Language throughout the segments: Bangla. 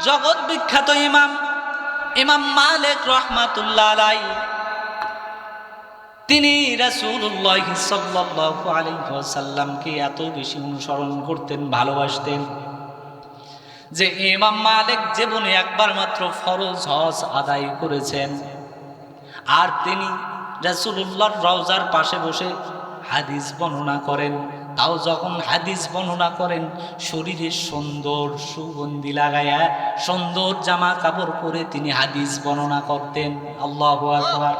জগৎ বিখ্যাত ইমাম ইমাম মালিক রহমাতুল্লাহ তিনি রাসূলুল্লাহ সাল্লাল্লাহু আলাইহি ওয়াসাল্লামকে এত বেশি অনুসরণ করতেন, ভালোবাসতেন যে ইমাম মালিক জীবনে একবার মাত্র ফরজ হজ আদায় করেছেন। আর তিনি রাসূলুল্লাহর রওজার পাশে বসে হাদিস বর্ণনা করেন। তাও যখন হাদিস বর্ণনা করেন, শরীরে সুন্দর সুগন্ধি লাগায়া, সুন্দর জামা কাপড় পরে তিনি হাদিস বর্ণনা করতেন। আল্লাহু আকবার।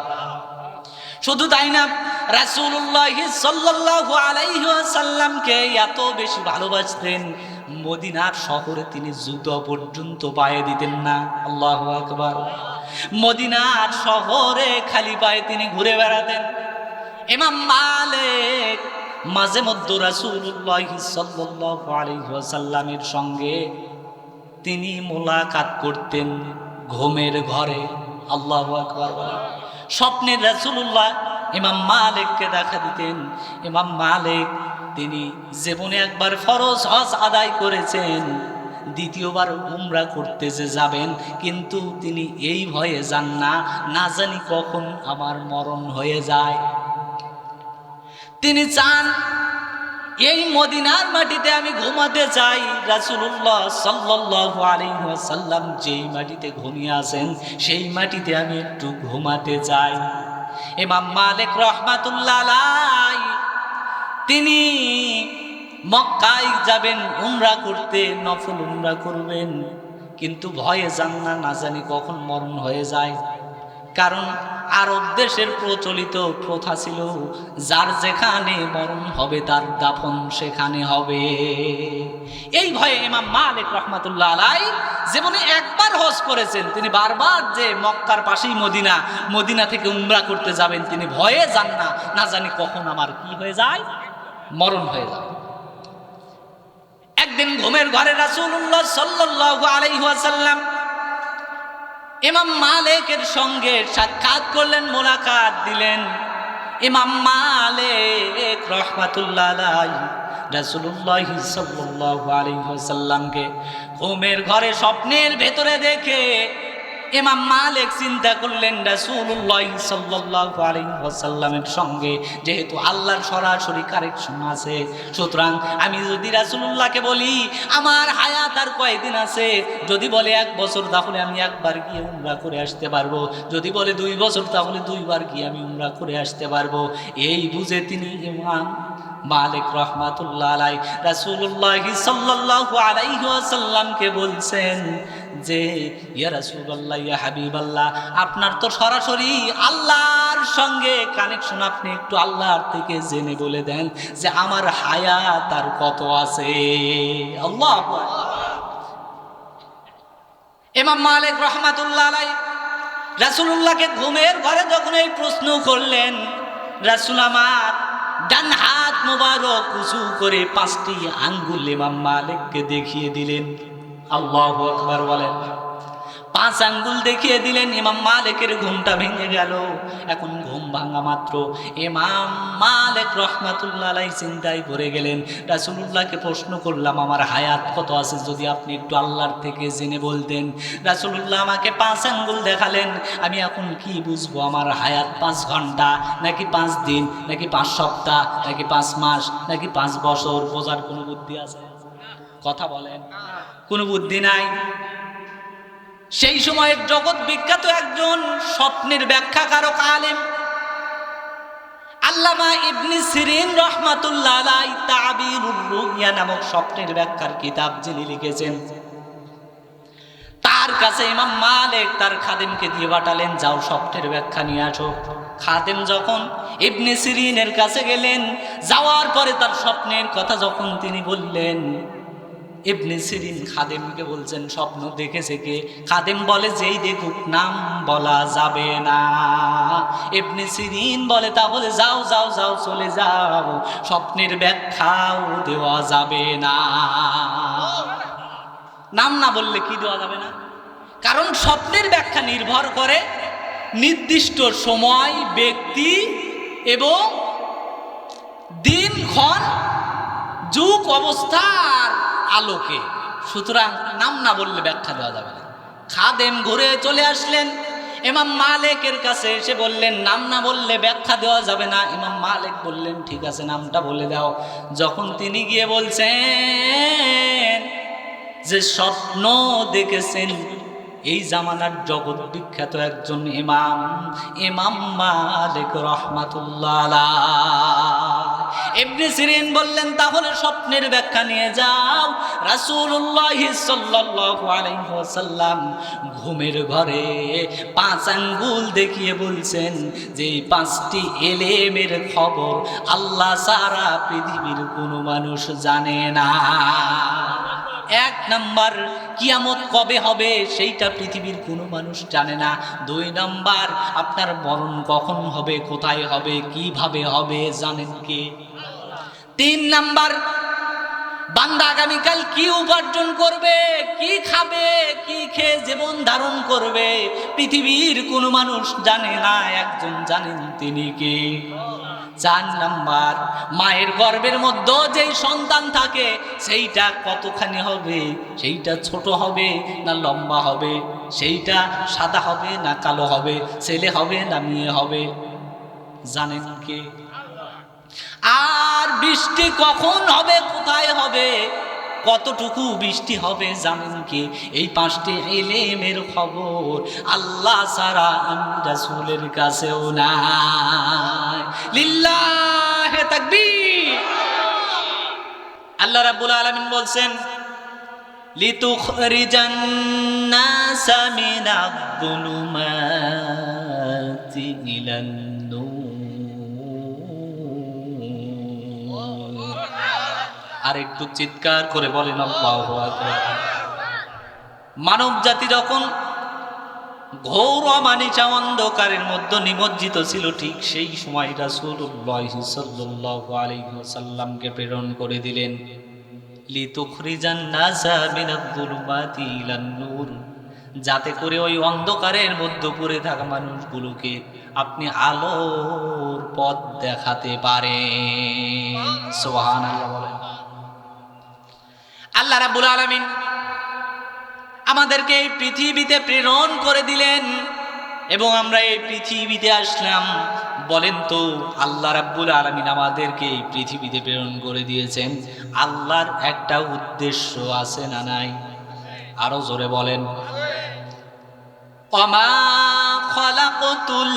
শুধু তাই না, রাসূলুল্লাহ সাল্লাল্লাহু আলাইহি ওয়াসাল্লামকে এত বেশি ভালোবাসতেন, মদিনার শহরে তিনি জুতো পর্যন্ত পায়ে দিতেন না। আল্লাহু আকবার। মদিনার শহরে খালি পায়ে তিনি ঘুরে বেড়াতেন। ইমাম মালিক মাঝে মধ্যে আলাইহি ওয়াসাল্লামের সঙ্গে তিনি মোলাকাত করতেন ঘুমের ঘরে। আল্লাহ স্বপ্নের রাসূলুল্লাহ ইমাম মালিককে দেখা দিতেন। ইমাম মালিক তিনি জীবনে একবার ফরজ হজ আদায় করেছেন। দ্বিতীয়বার উমরা করতে যে যাবেন, কিন্তু তিনি এই ভয়ে যান না। না জানি কখন আমার মরণ হয়ে যায়। তিনি চান, এই মদিনার মাটিতে আমি ঘুমাতে চাই। রাসূলুল্লাহ সাল্লাল্লাহু আলাইহি ওয়াসাল্লাম যেই মাটিতে ঘুমিয়ে আছেন, সেই মাটিতে আমি একটু ঘুমাতে চাই। ইমাম মালিক রহমাতুল্লাহ তিনি মক্কায় যাবেন, উমরা করতে, নফল উমরা করবেন, কিন্তু ভয়ে যান না না জানি কখন মরণ হয়ে যায়। কারণ আরব দেশের প্রচলিত প্রথা ছিল, যার যেখানে মরণ হবে, তার দাফন সেখানে হবে। এই ভয়ে ইমাম মালিক রহমাতুল্লাহ আলাই জীবনে একবার হজ করেছেন। তিনি বারবার যে মক্কার পাশেই মদিনা মদিনা থেকে উমরা করতে যাবেন, তিনি ভয়ে যান না। না জানি কখন আমার কি হয়ে যায়, মরণ হয়ে যায়। একদিন ঘুমের ঘরে রাসূলুল্লাহ সাল্লাল্লাহু আলাইহি ওয়াসাল্লাম ইমাম মালেকের সঙ্গে সাক্ষাৎ করলেন, মোলাকাত দিলেন। ইমাম মালেক রহমাতুল্লাহ রাসুল্লাহ আলাইহি ওয়াসাল্লামকে ঘুমের ঘরে স্বপ্নের ভেতরে দেখে ইমাম মালিক চিন্তা করলেন, রাসূলুল্লাহ সাল্লাল্লাহু আলাইহি ওয়াসাল্লামের সঙ্গে যেহেতু আল্লাহর সরাসরি কারেকশন আছে, সুতরাং আমি যদি রাসূলুল্লাহকে বলি, আমার হায়াত আর কয়দিন আছে? যদি বলে এক বছর, তাহলে আমি একবার গিয়ে উমরা করে আসতে পারব। যদি বলে দুই বছর, তাহলে দুইবার গিয়ে আমি উমরা করে আসতে পারব। এই বুঝে তিনি ইমাম মালিক রহমাতুল্লাহ আলাই রাসূলুল্লাহ সাল্লাল্লাহু আলাইহি ওয়াসাল্লামকে বলছেন যে, ইয়া আপনার তো সরাসরি আল্লাহর সঙ্গে কানেকশন আপনি একটু আল্লাহর থেকে জেনে বলে দেন যে আমার হায়া তার কত আছে। আল্লাহ ইমাম মালিক রহমাতুল্লাহ আলাই রাসূলুল্লাহকে ঘুমের ঘরে যখন এই প্রশ্ন করলেন, রাসুল আমার, ডান হাত মোবারক উঁচু করে পাঁচটি আঙ্গুল ইমাম মালিককে দেখিয়ে দিলেন। আল্লাহু আকবার বলেন। পাঁচ আঙ্গুল দেখিয়ে দিলেন, ইমাম মালিকের ঘুমটা ভেঙে গেল। এখন ঘুম ভাঙা মাত্র। ইমাম মালিক রহমাতুল্লাহ চিন্তায় পড়ে গেলেন, রাসূলুল্লাহকে প্রশ্ন করলাম, আমার হায়াত কত আছে যদি আপনি একটু আল্লাহর থেকে জেনে বলতেন? রাসূলুল্লাহ আমাকে পাঁচ আঙ্গুল দেখালেন, আমি এখন কি বুঝব? আমার হায়াত পাঁচ ঘণ্টা, নাকি পাঁচ দিন, নাকি পাঁচ সপ্তাহ, নাকি পাঁচ মাস, নাকি পাঁচ বছর? বোঝার কোনো বুদ্ধি আছে? কথা বলেন। কোনো বুদ্ধি নাই। সেই সময়ের জগৎ বিখ্যাত একজন স্বপ্নের ব্যাখ্যাকারক আলেম, আল্লামা ইবনে সিরিন রহমাতুল্লাহ আলাই নামক স্বপ্নের ব্যাখ্যার কিতাব যিনি লিখেছেন, তার কাছে ইমাম মালিক তার খাদেমকে দিয়ে পাঠালেন, যাও স্বপ্নের ব্যাখ্যা নিয়ে আসো। খাদেম যখন ইবনে সিরিনের কাছে গেলেন, যাওয়ার পরে তার স্বপ্নের কথা যখন তিনি বললেন ইবনে সিরিন খাদেমকে বলছেন, স্বপ্ন দেখেছে কে? খাদেম বলে, যেই দেখুক নাম বলা যাবে না। ইবনে সিরিন বলে তাহলে যাও যাও যাও, চলে যাও, স্বপ্নের ব্যাখ্যাও দেওয়া যাবে না। নাম না বললে কি দেওয়া যাবে না? কারণ স্বপ্নের ব্যাখ্যা নির্ভর করে নির্দিষ্ট সময়, ব্যক্তি এবং দিনক্ষণ যুগ, অবস্থার আলোকে। সুতরাং নাম না বললে ব্যাখ্যা দেওয়া যাবে না। খাদেম ঘুরে চলে আসলেন। ইমাম মালিকের কাছে এসে বললেন, নাম না বললে ব্যাখ্যা দেওয়া যাবে না। ইমাম মালিক বললেন, ঠিক আছে, নামটা বলে দাও। যখন তিনি গিয়ে বলছেন, যে স্বপ্ন দেখেছেন, এই জামানার জগৎ বিখ্যাত একজন ইমাম ইমাম মালিক রহমাতুল্লাহ ইবনে সিরিন বললেন, তাহলে স্বপ্নের ব্যাখ্যা নিয়ে যাও। রাসূলুল্লাহ সাল্লাল্লাহু আলাইহি ওয়াসাল্লাম ঘুমের ঘরে পাঁচ আঙ্গুল দেখিয়ে বলছেন যে পাঁচটি এলেমের খবর আল্লাহ সারা পৃথিবীর কোনো মানুষ জানে না। এক নাম্বার, কিয়ামত কবে হবে সেইটা পৃথিবীর কোনো মানুষ জানে না। দুই নাম্বার, আপনার মরণ কখন হবে, কোথায় হবে, কীভাবে হবে, জানেন কে? তিন নাম্বার, বান্দা আগামীকাল কি উপার্জন করবে, কি খাবে, কি খেয়ে জীবন ধারণ করবে, পৃথিবীর কোনো মানুষ জানে না, একজন জানেন তিনি কি? চার নাম্বার, মায়ের গর্ভের মধ্যে যেই সন্তান থাকে, সেইটা কতখানি হবে? সেইটা ছোট হবে না লম্বা হবে? সেইটা সাদা হবে না কালো হবে? ছেলে হবে না মেয়ে হবে? জানেন কে? আর বৃষ্টি কখন হবে, কোথায় হবে? কতটুকু বৃষ্টি হবে জানেন কি? এই পাঁচটি এলেমের খবর আল্লাহ সারা রাসূলের কাছেও নাই। লিল্লাহে তাকবীর। আল্লাহ রাব্বুল আলামিন বলছেন লিতুখরিজান নাসা মিনাদ-দুলুমাতি ইলান আর একটু চিৎকার করে বলেন মানব জাতি যখন ঘোর অমানিসা অন্ধকারের মধ্যে নিমজ্জিত ছিল, ঠিক সেই সময় ওয়াসাল্লামকে প্রেরণ করে দিলেন যাতে করে ওই অন্ধকারের মধ্যে পড়ে থাকা মানুষগুলোকে আপনি আলোর পথ দেখাতে পারেন। সুবহানাল্লাহ বলেন। আল্লাহ রাব্বুল আলামিন আমাদেরকে এই পৃথিবীতে প্রেরণ করে দিলেন এবং আমরা এই পৃথিবীতে আসলাম। বলেন তো, আল্লাহ রাব্বুল আলামিন আমাদেরকে এই পৃথিবীতে প্রেরণ করে দিয়েছেন। আল্লাহর একটা উদ্দেশ্য আছে না নাই? আরও জোরে বলেন। ওমা খলাকতুল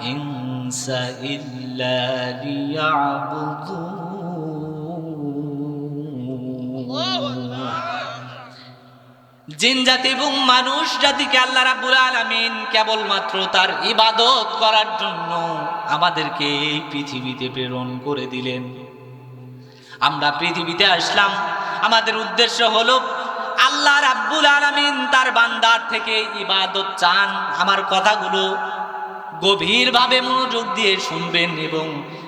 ইনসা ইল্লা জিন জাতি এবং মানুষ জাতিকে আল্লাহ রাব্বুল আলামিন কেবলমাত্র তার ইবাদত করার জন্য আমাদেরকে এই পৃথিবীতে প্রেরণ করে দিলেন। আমরা পৃথিবীতে আসলাম। আমাদের উদ্দেশ্য হলো, আল্লাহ রাব্বুল আলামিন তার বান্দার থেকে ইবাদত চান। আমার কথাগুলো গভীরভাবে মনোযোগ দিয়ে শুনবেন এবং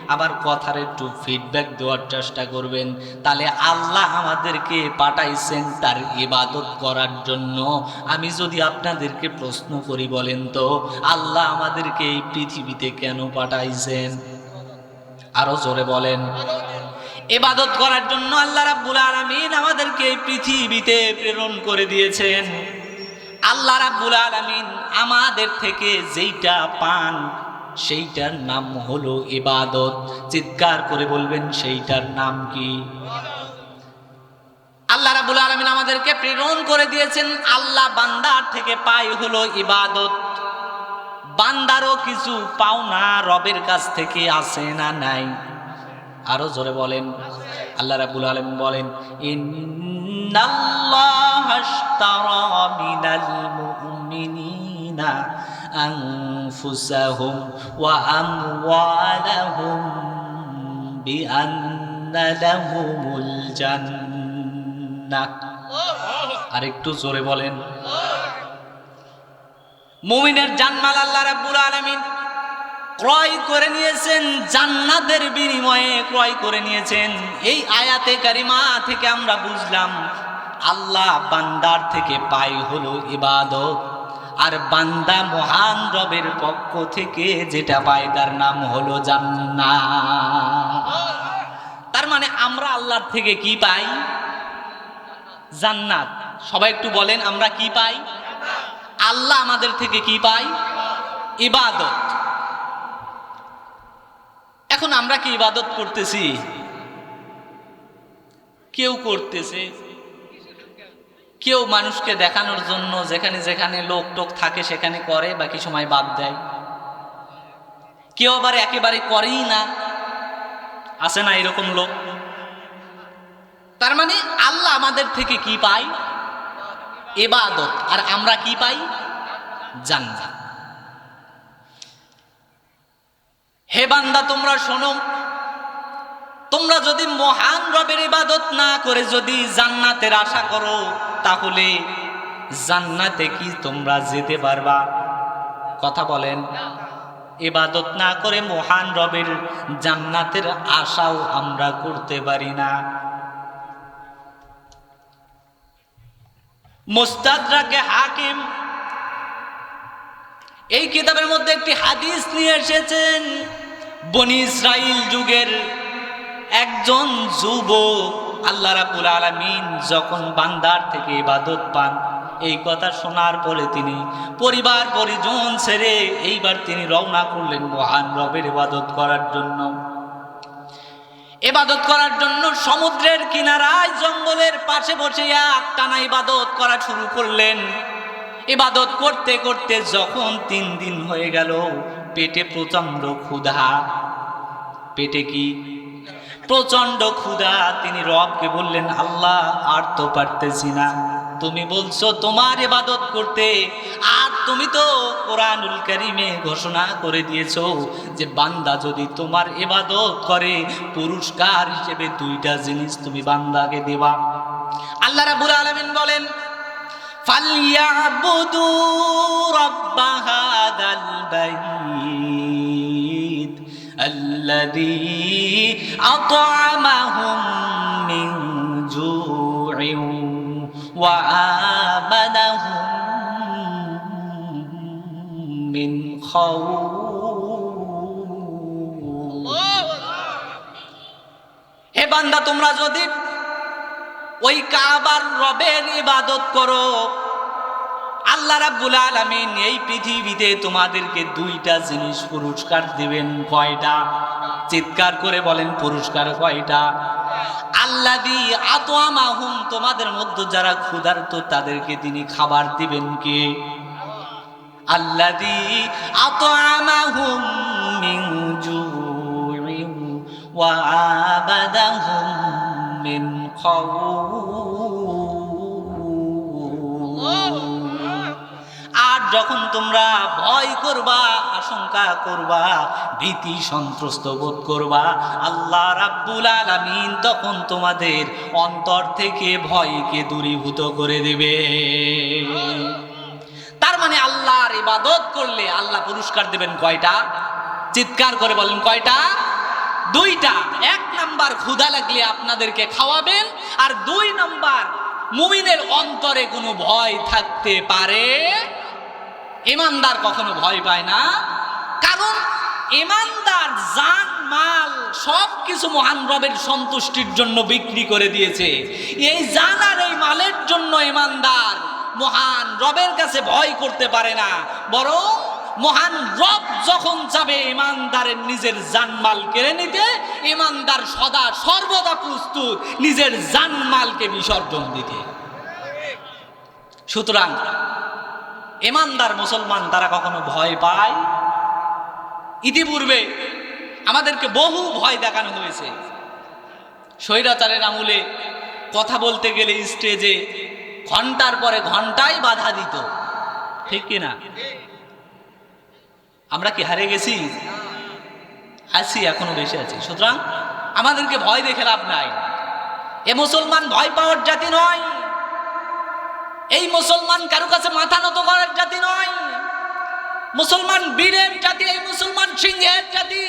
আবার কথার একটু ফিডব্যাক দেওয়ার চেষ্টা করবেন। তাহলে আল্লাহ আমাদেরকে পাঠাইছেন তার ইবাদত করার জন্য। আমি যদি আপনাদেরকে প্রশ্ন করি বলেন তো, আল্লাহ আমাদেরকে এই পৃথিবীতে কেন পাঠাইছেন? আরও জোরে বলেন। এবাদত করার জন্য আল্লাহ রাব্বুল আলামিন আমাদেরকে এই পৃথিবীতে প্রেরণ করে দিয়েছেন। আল্লাহ রাব্বুল আলামিন আমাদের থেকে যেইটা পান, সেইটার নাম হলো ইবাদত। চিৎকার করে বলবেন, সেইটার নাম কি? আল্লাহ রাব্বুল আলামিন আমাদেরকে প্রেরণ করে দিয়েছেন, আল্লাহ বান্দার থেকে পাই হলো ইবাদত। বান্দারও কিছু পাওনা রবের কাছ থেকে আসে না নাই? আরও জোরে বলেন। আল্লাহ রাব্বুল আলম বলেন, ইন্নাল্লাহা আশতারা মিনাল মুমিনিনা আনফুসাহুম ওয়া আমওয়ালাহুম বিআন্না লাহুমুল জান্নাহ। আর একটু জোরে বলেন, মুমিনের জানমাল আল্লাহ রাব্বুল আলামিন ক্রয় করে নিয়েছেন, জান্নাতের বিনিময়ে ক্রয় করে নিয়েছেন। এই আয়াতে কারিমা থেকে আমরা বুঝলাম, আল্লাহ বান্দার থেকে পাই হলো ইবাদত। আর বান্দা মহান রবের পক্ষ থেকে যেটা পায় তার নাম হলো জান্না তার মানে আমরা আল্লাহর থেকে কি পাই? জান্নাত। সবাই একটু বলেন, আমরা কি পাই? আল্লাহ আমাদের থেকে কি পাই? ইবাদত। এখন আমরা কি ইবাদত করতেছি? কেউ করতেছে। কেউ মানুষকে দেখানোর জন্য যেখানে যেখানে লোক টোক থাকে সেখানে করে বাকি সময় বাদ দেয়। কেউ আবার একেবারে করেই না। আছে না এরকম লোক? তার মানে আল্লাহ আমাদের থেকে কি পাই এবাদত আর আমরা কি পাই? জান্নাত। হে বান্দা, তোমরা শোনো। তোমরা যদি মহান রবের ইবাদত না করে যদি জান্নাতের আশা করো, তাহলে জান্নাতে কি তোমরা যেতে পারবা? কথা বলেন। ইবাদত না করে মহান রবের জান্নাতের আশাও আমরা করতে পারি না। মুস্তাদরাকে হাকিম এই কিতাবের মধ্যে একটি হাদিস নিয়ে এসেছেন। বনি ইসরাইল যুগের একজন যুবক, আল্লাহ রাবুল আলামিন যখন বান্দার থেকে ইবাদত পান, এই কথা শোনার পরে তিনি পরিবার পরিজন ছেড়ে এইবার তিনি রওনা করলেন মহান রবের ইবাদত করার জন্য। এবাদত করার জন্য সমুদ্রের কিনারায়, জঙ্গলের পাশে বসে এক টানা ইবাদত করা শুরু করলেন। ইবাদত করতে করতে যখন তিন দিন হয়ে গেল পেটে প্রচণ্ড ক্ষুধা। পেটে কি? প্রচণ্ড ক্ষুধা। তিনি রবকে বললেন, আল্লাহ, আর তো পারতেছি না। তুমি বলছো তোমার ইবাদত করতে, আর তুমি তো কোরআনুল কারিমে ঘোষণা করে দিয়েছ যে বান্দা যদি তোমার ইবাদত করে, পুরস্কার হিসেবে দুইটা জিনিস তুমি বান্দাকে দেবা। আল্লাহ রাব্বুল আলামিন বলেন فليعبدوا رب هذا البيت الذي أطعمهم من جوع وآمنهم من خوف হে বান্দা তোমরা যদি ওই কাবার রবের ইবাদত করো। আল্লাহ রাব্বুল আলামিন এই পৃথিবীতে তোমাদেরকে দুইটা জিনিস পুরস্কার দিবেন। কয়টা? চিৎকার করে বলেন পুরস্কার কয়টা? আল্লাদি আতোয়ামাহুম তোমাদের মধ্যে যারা ক্ষুধার্ত, তাদেরকে তিনি খাবার দিবেন কে? আল্লাদি আতোয়ামাহুম মিন জুইন ওয়া আবাদাহুম মিন আর যখন তোমরা ভয় করবা আশঙ্কা করবা ভীতি সন্ত্রস্ত বোধ করবা আল্লাহ রাব্বুল আলামিন তখন তোমাদের অন্তর থেকে ভয়কে দূরীভূত করে দেবে তার মানে আল্লাহর ইবাদত করলে আল্লাহ পুরস্কার দেবেন কয়টা চিৎকার করে বলেন কয়টা দুইটা, এক নাম্বার ক্ষুধা লাগলে আপনাদেরকে খাওয়াবেন আর দুই নাম্বার মুমিনের অন্তরে কোনো ভয় থাকতে পারে। ইমানদার কখনো ভয় পায় না। কারণ ইমানদার জান, মাল সব কিছু মহান রবের সন্তুষ্টির জন্য বিক্রি করে দিয়েছে। এই জান আর এই মালের জন্য ইমানদার মহান রবের কাছে ভয় করতে পারে না। বরং মহান রব যখন যাবে ইমানদারের নিজের জানমাল কেড়ে নিতে, ইমানদার সদা সর্বদা প্রস্তুত নিজের জানমালকে বিসর্জন দিতে। সুতরাং ইমানদার মুসলমান তারা কখনো ভয় পায়? ইতিপূর্বে আমাদেরকে বহু ভয় দেখানো হয়েছে। স্বৈরাচারের আমলে কথা বলতে গেলে স্টেজে ঘণ্টার পরে ঘন্টায় বাধা দিত। ঠিক কিনা? আমরা কি হারে গেছি? আছি, এখনও বেশি আছি। সুতরাং আমাদেরকে ভয় দেখে লাভ নাই। এ মুসলমান ভয় পাওয়ার জাতি নয়। এই মুসলমান কারও কাছে মাথা নত করার জাতি নয়। মুসলমান বীরের জাতি, এই মুসলমান সিংহের জাতি।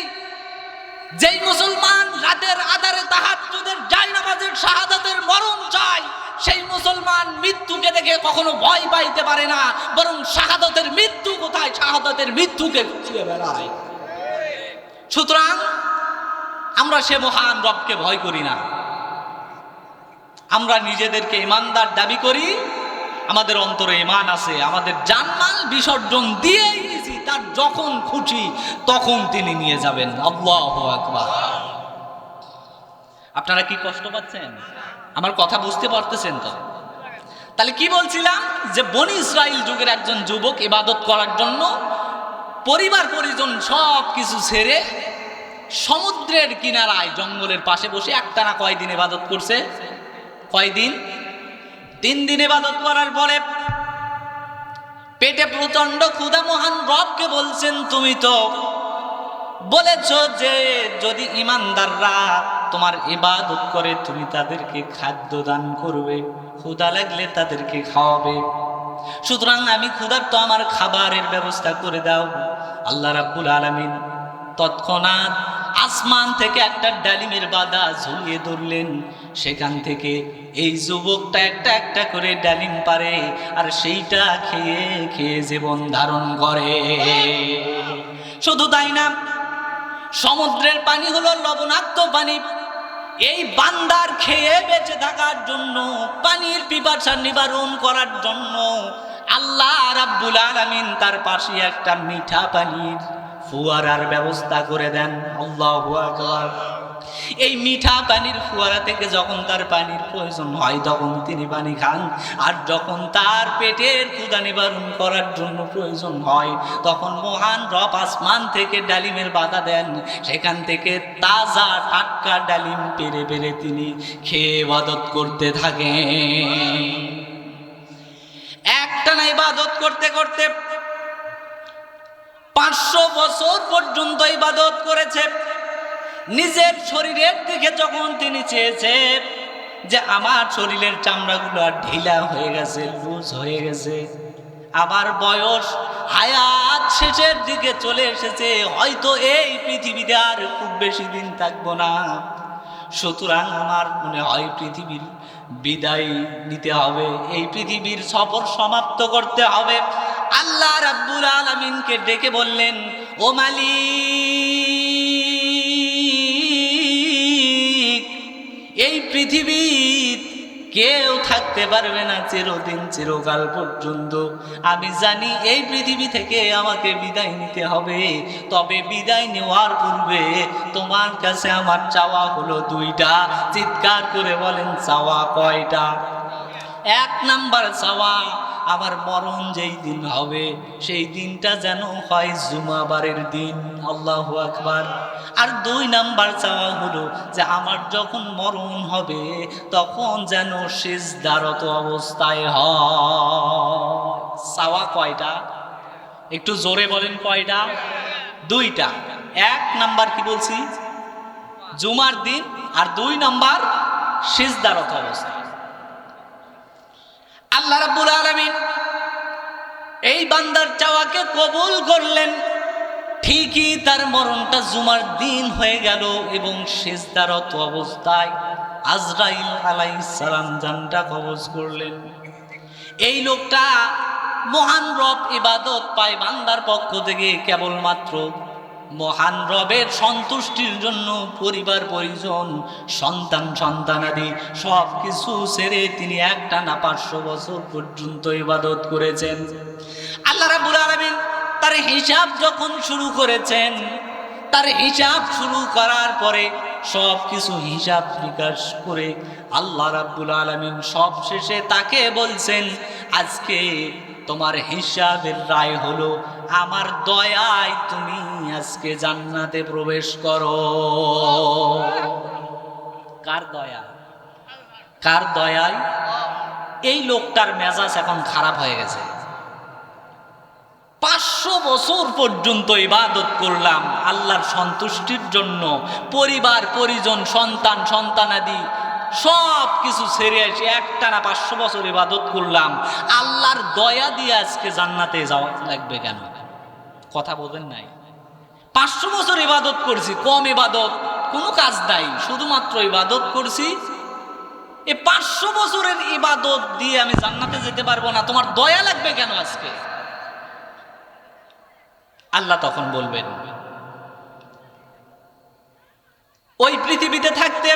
যেই মুসলমান রাতের আধারে তাহাজ্জুদের জায়নামাজের শাহাদাতের মরণ চায় সেই মুসলমান মৃত্যুকে দেখে কখনো ভয় পাইতে পারে না, বরং শাহাদতের মৃত্যু কোথায়? শাহাদতের মৃত্যুকে খুঁজিয়ে বেড়ায়। সুতরাং আমরা সে মহান রবকে ভয় করি না। আমরা নিজেদেরকে ইমানদার দাবি করি, আমাদের অন্তরে ইমান আছে, আমাদের জানমাল বিসর্জন দিয়ে দিয়েছি তার যখন খুশি তখন তিনি নিয়ে যাবেন। আল্লাহ আকবার। আপনারা কি কষ্ট পাচ্ছেন? আমার কথা বুঝতে পারতেছেন তো? তাহলে কি বলছিলাম? যে বনি ইসরায়েল যুগের একজন যুবক ইবাদত করার জন্য পরিবার পরিজন সব কিছু ছেড়ে সমুদ্রের কিনারায় জঙ্গলের পাশে বসে একটানা কয়দিন ইবাদত করছে? কয়দিন? তিন দিন ইবাদত করার পরে পেটে প্রচণ্ড ক্ষুধা মহান রবকে বলছেন, তুমি তো বলেছ যে যদি ইমানদাররা তোমার ইবাদত করে তুমি তাদেরকে খাদ্য দান করবে, ক্ষুধা লাগলে তাদেরকে খাওয়াবে। সুতরাং আমি ক্ষুধার তো আমার খাবারের ব্যবস্থা করে দাও। আল্লাহ রাব্বুল আলামিন তৎক্ষণাৎ আসমান থেকে একটা ডালিমের বাদা ঝুলিয়ে ধরলেন। সেখান থেকে এই যুবকটা একটা একটা করে ডালিম পারে আর সেইটা খেয়ে খেয়ে জীবন ধারণ করে। শুধু তাই না সমুদ্রের পানি হলো লবণাক্ত পানি। এই বান্দার খেয়ে বেঁচে থাকার জন্য, পানির পিপাসা নিবারণ করার জন্য আল্লাহ রাব্বুল আলামিন তার পাশে একটা মিঠা পানির ফুয়ারার ব্যবস্থা করে দেন। আল্লাহু আকবার। এই মিঠা পানির ফুয়ারা থেকে যখন তার পানির প্রয়োজন হয়, তখন তিনি পানি খান। আর যখন তার পেটের ক্ষুদা নিবারণ করার জন্য প্রয়োজন হয়, তখন মহান রব আসমান থেকে ডালিমের বাধা দেন। সেখান থেকে তাজা টাটকা ডালিম পেরে পেরে তিনি খেয়ে ইবাদত করতে থাকেন। একটানা ইবাদত করতে করতে পাঁচশো বছর পর্যন্ত ইবাদত করেছে। নিজের শরীরের দিকে যখন তিনি চেয়েছে যে আমার শরীরের চামড়াগুলো আর ঢিলা হয়ে গেছে, লুজ হয়ে গেছে আমার বয়স হায়াত শেষের দিকে চলে এসেছে, হয়তো এই পৃথিবীতে আর খুব বেশি দিন থাকব না। সুতরাং আমার মনে হয় পৃথিবীর বিদায় নিতে হবে, এই পৃথিবীর সফর সমাপ্ত করতে হবে। আল্লাহ রাব্বুল আলামিনকে ডেকে বললেন, ও মালিক কেউ থাকতে পারবে না চিরদিন, চিরকাল পর্যন্ত। আমি জানি এই পৃথিবী থেকে আমাকে বিদায় নিতে হবে। তবে বিদায় নেওয়ার পূর্বে তোমার কাছে আমার চাওয়া হলো দুইটা। চিৎকার করে বলেন, চাওয়া কয়টা? এক নাম্বার চাওয়া আমার মরণ যেই দিন হবে, সেই দিনটা যেন হয় জুমাবারের দিন। আল্লাহ আকবার। আর দুই নাম্বার চাওয়া হলো যে, আমার যখন মরণ হবে, তখন যেন শেষ দারত অবস্থায় হয়। চাওয়া কয়টা? একটু জোরে বলেন কয়টা? দুইটা। এক নাম্বার কি বলছি? জুমার দিন। আর দুই নাম্বার শেষ দারত অবস্থা। আল্লাহ রাব্বুল আলামিন এই বান্দার চাওয়াকে কবুল করলেন। ঠিকই তার মরণটা জুমার দিন হয়ে গেল এবং শেষদারত অবস্থায় আজরাইল আলাই সালাম জানটা কবজ করলেন। এই লোকটা মহান রব ইবাদত পায় বান্দার পক্ষ থেকে কেবলমাত্র মহান রবের সন্তুষ্টির জন্য পরিবার, পরিজন, সন্তান সন্তানাদি সব কিছু ছেড়ে তিনি একটা না পাঁচশো বছর পর্যন্ত ইবাদত করেছেন। আল্লাহ রাবুল আলমিন তার হিসাব যখন শুরু করেছেন, তার হিসাব শুরু করার পরে সব কিছু হিসাব বিকাশ করে আল্লাহ রাব্বুল আলমিন সব শেষে তাকে বলছেন, আজকে তোমার হিসাবের রায় হলো, আমার দয়ায় তুমি আজকে জান্নাতে প্রবেশ করো। কার দয়া? কার দয়ায়? এই লোকটার মেজাজ এখন খারাপ হয়ে গেছে। পাঁচশো বছর পর্যন্ত ইবাদত করলাম, আল্লাহর সন্তুষ্টির জন্য, পরিবার, পরিজন, সন্তান, সন্তানাদি সব কিছু ছেড়ে এসে একটা না পাঁচশো বছর ইবাদত করলাম। আল্লাহর দয়া দিয়ে আজকে জান্নাতে যাওয়া লাগবে কেন? কথা বলেন নাই? পাঁচশো বছর ইবাদত করছি, কম ইবাদত, কোনো কাজ নাই। শুধুমাত্র ইবাদত করছি এই পাঁচশো বছরের ইবাদত দিয়ে আমি জান্নাতে যেতে পারব না। তোমার দয়া লাগবে কেন আজকে? আল্লাহ তখন বলবেন, ওই পৃথিবীতে থাকতে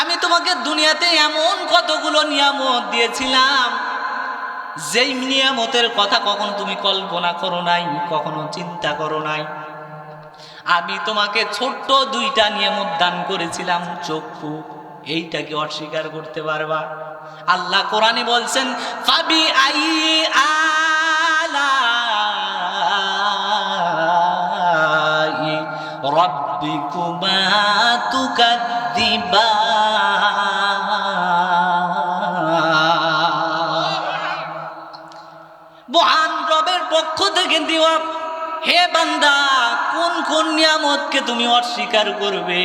আমি তোমাকে দুনিয়াতে এমন কতগুলো নিয়ামত দিয়েছিলাম, যেই নিয়ামতের কথা কখনো তুমি কল্পনা করো নাই, কখনো চিন্তা করো নাই। আমি তোমাকে ছোট্ট দুইটা নিয়ামত দান করেছিলাম চক্ষু এইটাকে অস্বীকার করতে পারবা? আল্লাহ কোরআনে বলছেন, ফাবি আই আলা রব্বিকুমা তুকাদ্দিবা মহান রবের পক্ষ থেকে দেওয়া হে বান্দা, কোন কোন নিয়ামতকে তুমি অস্বীকার করবে?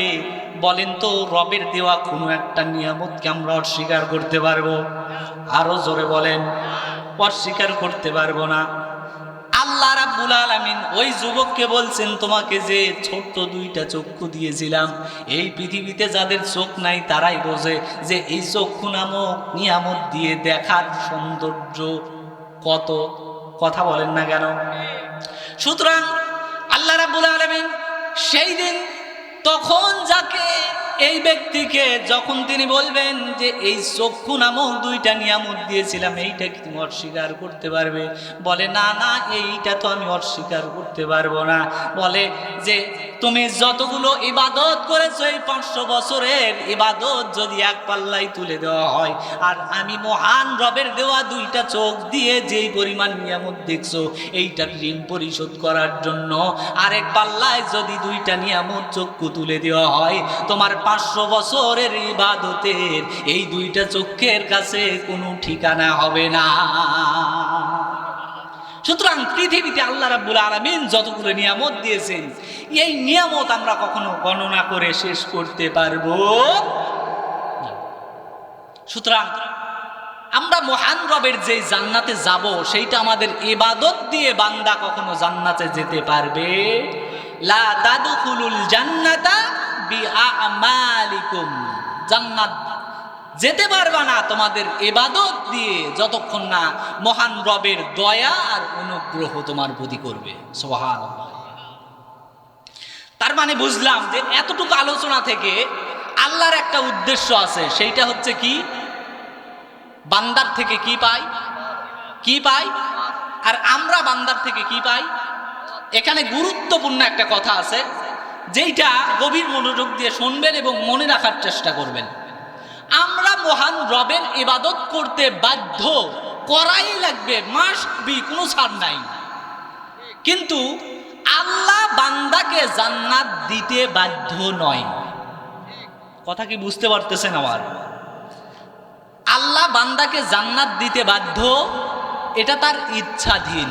বলেন তো, রবের দেওয়া কোনো একটা নিয়ামতকে আমরা অস্বীকার করতে পারব? আরও জোরে বলেন, অস্বীকার করতে পারব না। আল্লাহ রাব্বুল আলামিন ওই যুবককে বলছেন, তোমাকে যে ছোট্ট দুইটা চক্ষু দিয়েছিলাম, এই পৃথিবীতে যাদের চোখ নাই তারাই বোঝে যে এই চক্ষু নামক নিয়ামত দিয়ে দেখার সৌন্দর্য কত? কথা বলেন না কেন? সুতরাং আল্লাহ রাব্বুল আলামিন সেই দিন তখন যাকে এই ব্যক্তিকে যখন তিনি বলবেন যে এই চক্ষু নামক দুইটা নিয়ামত দিয়েছিলাম, এইটা কি তুমি অস্বীকার করতে পারবে? বলে, না না, এইটা তো আমি অস্বীকার করতে পারব না। বলে যে তুমি যতগুলো ইবাদত করেছ এই পাঁচশো বছরের ইবাদত যদি এক পাল্লাই তুলে দেওয়া হয়, আর আমি মহান রবের দেওয়া দুইটা চোখ দিয়ে যেই পরিমাণ নিয়ামত দেখছ, এইটার ঋণ পরিশোধ করার জন্য আরেক পাল্লায় যদি দুইটা নিয়ামত চক্ষু তুলে দেওয়া হয়, তোমার পাঁচশো বছরের ইবাদতের এই দুইটা চক্ষের কাছে কোনো ঠিকানা হবে না। সুতরাং পৃথিবীতে আল্লাহ রাব্বুল আলামিন যতগুলো নিয়ামত দিয়েছেন, এই নিয়ামত আমরা কখনো গণনা করে শেষ করতে পারব। সুতরাং আমরা মহান রবের যে জান্নাতে যাব, সেইটা আমাদের ইবাদত দিয়ে বান্দা কখনো জান্নাতে যেতে পারবে লা জান্নাতা জান্নাত যেতে পারবা না তোমাদের এবাদত দিয়ে যতক্ষণ না মহান রবের দয়া আর অনুগ্রহ তোমার প্রতি করবে। সোহান তার মানে বুঝলাম যে এতটুকু আলোচনা থেকে আল্লাহর একটা উদ্দেশ্য আছে, সেইটা হচ্ছে কি? বান্দার থেকে কি পাই? কি পাই? আর আমরা বান্দার থেকে কি পাই? এখানে গুরুত্বপূর্ণ একটা কথা আছে, যেইটা গভীর মনোযোগ দিয়ে শুনবেন এবং মনে রাখার চেষ্টা করবেন। আমরা মহান রবের ইবাদত করতে বাধ্য, করাই লাগবে, মাস্ট বি, কোনো ছাড় নাই। কিন্তু আল্লাহ বান্দাকে জান্নাত দিতে বাধ্য নয়। কথা কি বুঝতে পারতেছেন আমার? আল্লাহ বান্দাকে জান্নাত দিতে বাধ্য, এটা তার ইচ্ছাধীন।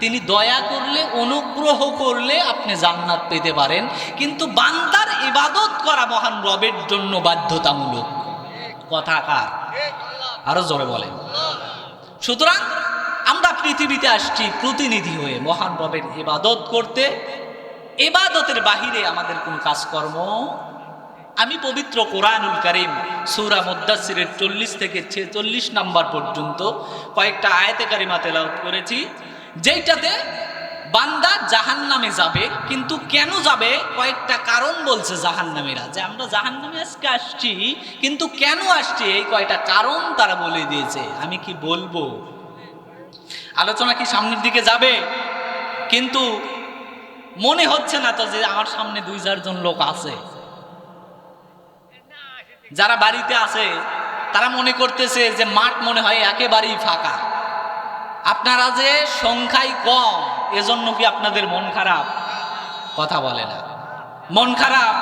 তিনি দয়া করলে, অনুগ্রহ করলে আপনি জান্নাত পেতে পারেন, কিন্তু বান্দার ইবাদত করা মহান রবের জন্য বাধ্যতামূলক। কথা কার? আরও জোরে বলেন। সুতরাং আমরা পৃথিবীতে আসছি প্রতিনিধি হয়ে মহান রবের ইবাদত করতে। এবাদতের বাহিরে আমাদের কোন কাজকর্ম? আমি পবিত্র কোরআনুল করিম সূরা মুদ্দাসিরের চল্লিশ থেকে ছেচল্লিশ নাম্বার পর্যন্ত কয়েকটা আয়াতে কারিমা তেলাওয়াত করেছি, যেইটাতে বান্দা জাহান নামে যাবে, কিন্তু কেন যাবে? কয়েকটা কারণ বলছে জাহান নামীরা যে আমরা জাহান নামে আজকে আসছি, কিন্তু কেন আসছি? এই কয়টা কারণ তারা বলে দিয়েছে, আমি কি বলব? আলোচনা কি সামনের দিকে যাবে? কিন্তু মনে হচ্ছে না তো যে আমার সামনে দুই চারজন লোক আছে। যারা বাড়িতে আছে, তারা মনে করতেছে যে মাঠ মনে হয় একেবারেই ফাঁকা। আপনারা যে সংখ্যাই কম, এজন্য কি আপনাদের মন খারাপ? কথা বলে না। মন খারাপ?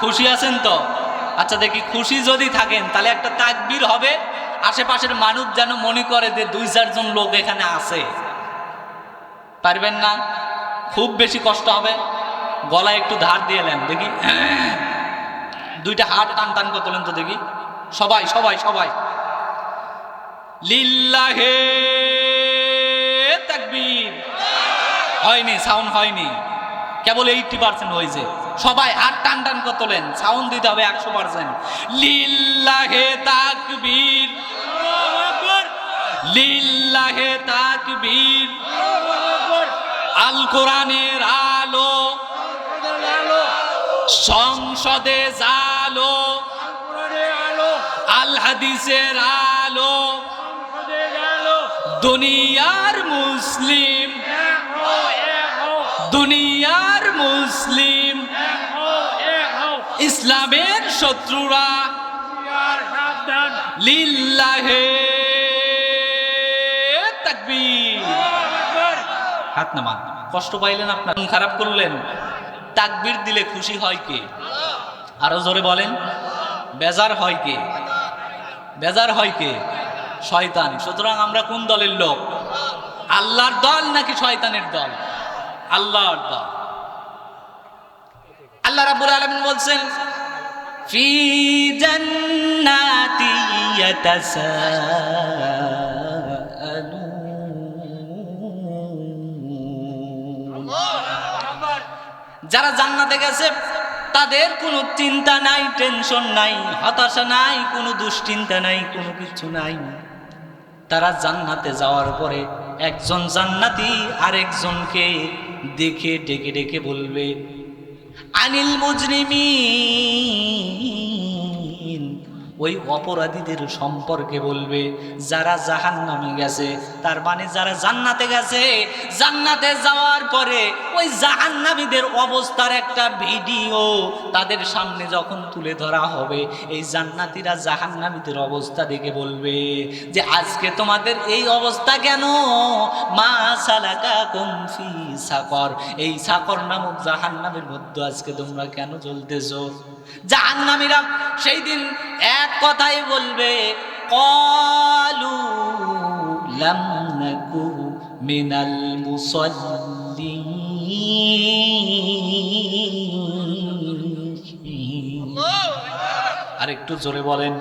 খুশি আছেন তো? আচ্ছা দেখি, খুশি যদি থাকেন, তাহলে একটা তাকবির হবে, আশেপাশের মানুষ যেন মনে করে যে দুই চারজন লোক এখানে আছে। পারবেন না? খুব বেশি কষ্ট হবে। গলায় একটু ধার দিয়ে নেন, দেখি। দুইটা হাত টান টান করে তোলেন তো দেখি। সবাই সবাই সবাই। লিল্লাহে হয়নি সাউন্ড হয়নি। কেবল এইটি পার্সেন্ট হয়েছে। সবাই হাত টান টান করে তোলেন সাউন্ড দিতে হবে একশো পার্সেন্ট লিল্লাহে তাকবীর। লিল্লাহে তাকবীর। আল কোরআনের আলো। রসদে জালো। সংসদে আলো হাদিসের আলো। দুনিয়ার মুসলিম মুসলিম। ইসলামের শত্রুরা লিল্লাহে তাকবীর। হাত নামান। কষ্ট পাইলেন আপনার খারাপ করলেন। তাকবীর দিলে খুশি হয় কে? আরও জোরে বলেন। বেজার হয় কে? বেজার হয় কে? শয়তান। সুতরাং আমরা কোন দলের লোক? আল্লাহর দল নাকি শয়তানের দল? আল্লাহর দল। বলছেন, ফি যারা জান্নাতে গেছে, তাদের কোনো চিন্তা নাই, টেনশন নাই, হতাশা নাই, কোনো দুশ্চিন্তা নাই, কোনো কিছু নাই। তারা জান্নাতে যাওয়ার পরে একজন জান্নাতি আরেকজনকে দেখে, ডেকে ডেকে বলবে আনিল মুজরিমিন ওই অপরাধীদের সম্পর্কে বলবে, যারা জাহান নামে গেছে, তার মানে যারা জান্নাতে গেছে, জান্নাতে যাওয়ার পরে ওই জাহান্নামীদের অবস্থার একটা ভিডিও তাদের সামনে যখন তুলে ধরা হবে, এই জান্নাতীরা জাহান্নামীদের অবস্থা দেখে বলবে যে, আজকে তোমাদের এই অবস্থা কেন? মা সালাকা কুমফি সাকর। এই সাকর নামক জাহান্নামের মধ্যে আজকে তোমরা কেন চলতেছো জাহান্নামীরা সেই দিন এক কথাই বলবে কলু লাম নাকু মিনাল মুসাল্লিন। আর একটু জোরে বলেন।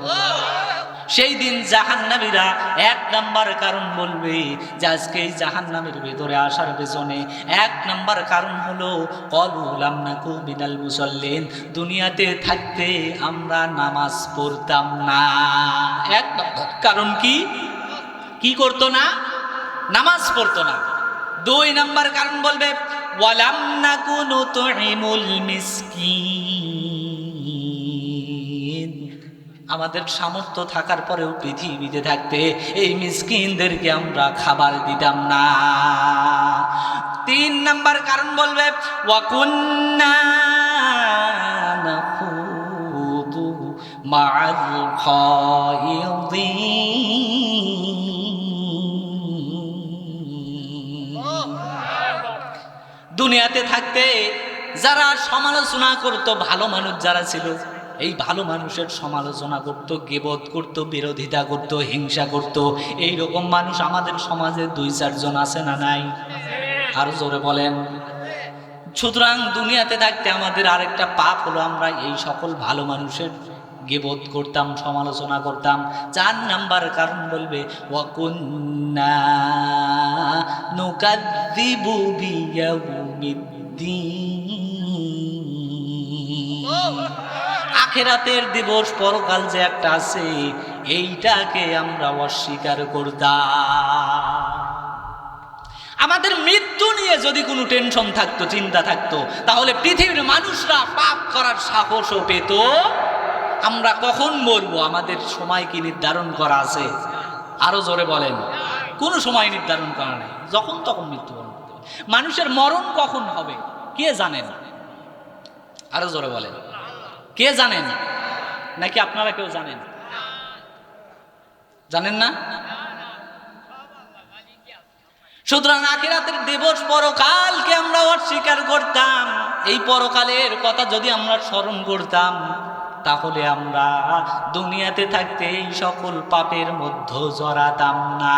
সেই দিন জাহান্নামীরা এক নাম্বার কারণ বলবে যে আজকে এই জাহান্নামের ভেতরে আসার পেছনে এক নাম্বার কারণ হলো কলুলাম না বিনাল মুসল্লিন দুনিয়াতে থাকতে আমরা নামাজ পড়তাম না। এক নম্বর কারণ কি? কি করতো না? নামাজ পড়তো না। দুই নাম্বার কারণ বলবে, ওয়ালাম না কোনো তুহিমুল মিসকিন আমাদের সামর্থ্য থাকার পরেও পৃথিবীতে থাকতে এই মিসকিনদেরকে আমরা খাবার দিতাম না। তিন নাম্বার কারণ বলবে দুনিয়াতে থাকতে যারা সমালোচনা করত, ভালো মানুষ যারা ছিল এই ভালো মানুষের সমালোচনা করত, গেবত করত, বিরোধিতা করত, হিংসা করত। এই রকম মানুষ আমাদের সমাজে দুই, চারজন আছে না নাই? আরও জোরে বলেন। সুতরাং দুনিয়াতে থাকতে আমাদের আরেকটা পাপ হলো আমরা এই সকল ভালো মানুষের গেবোধ করতাম, সমালোচনা করতাম। চার নাম্বার কারণ বলবে, ওয়াকুন্না আখেরাতের দিবস পরকাল যে একটা আছে, এইটাকে আমরা অস্বীকার করতাম। আমাদের মৃত্যু নিয়ে যদি কোনো টেনশন থাকতো, চিন্তা থাকতো, তাহলে পৃথিবীর মানুষরা পাপ করার সাহসও পেত। আমরা কখন মরবো? আমাদের সময় কি নির্ধারণ করা আছে? আরও জোরে বলেন। কোনো সময় নির্ধারণ করা নেই। যখন তখন মৃত্যুবরণ মানুষের মরণ কখন হবে? কে জানেন আরও জোরে বলেন। কে জানেন? নাকি আপনারা কেউ জানেন? জানেন না? সুতরাং আখিরাতের দিবস পরকালকে আমরা অস্বীকার করতাম। এই পরকালের কথা যদি আমরা স্মরণ করতাম, তাহলে আমরা দুনিয়াতে থাকতে এই সকল পাপের মধ্যে জড়াতাম না।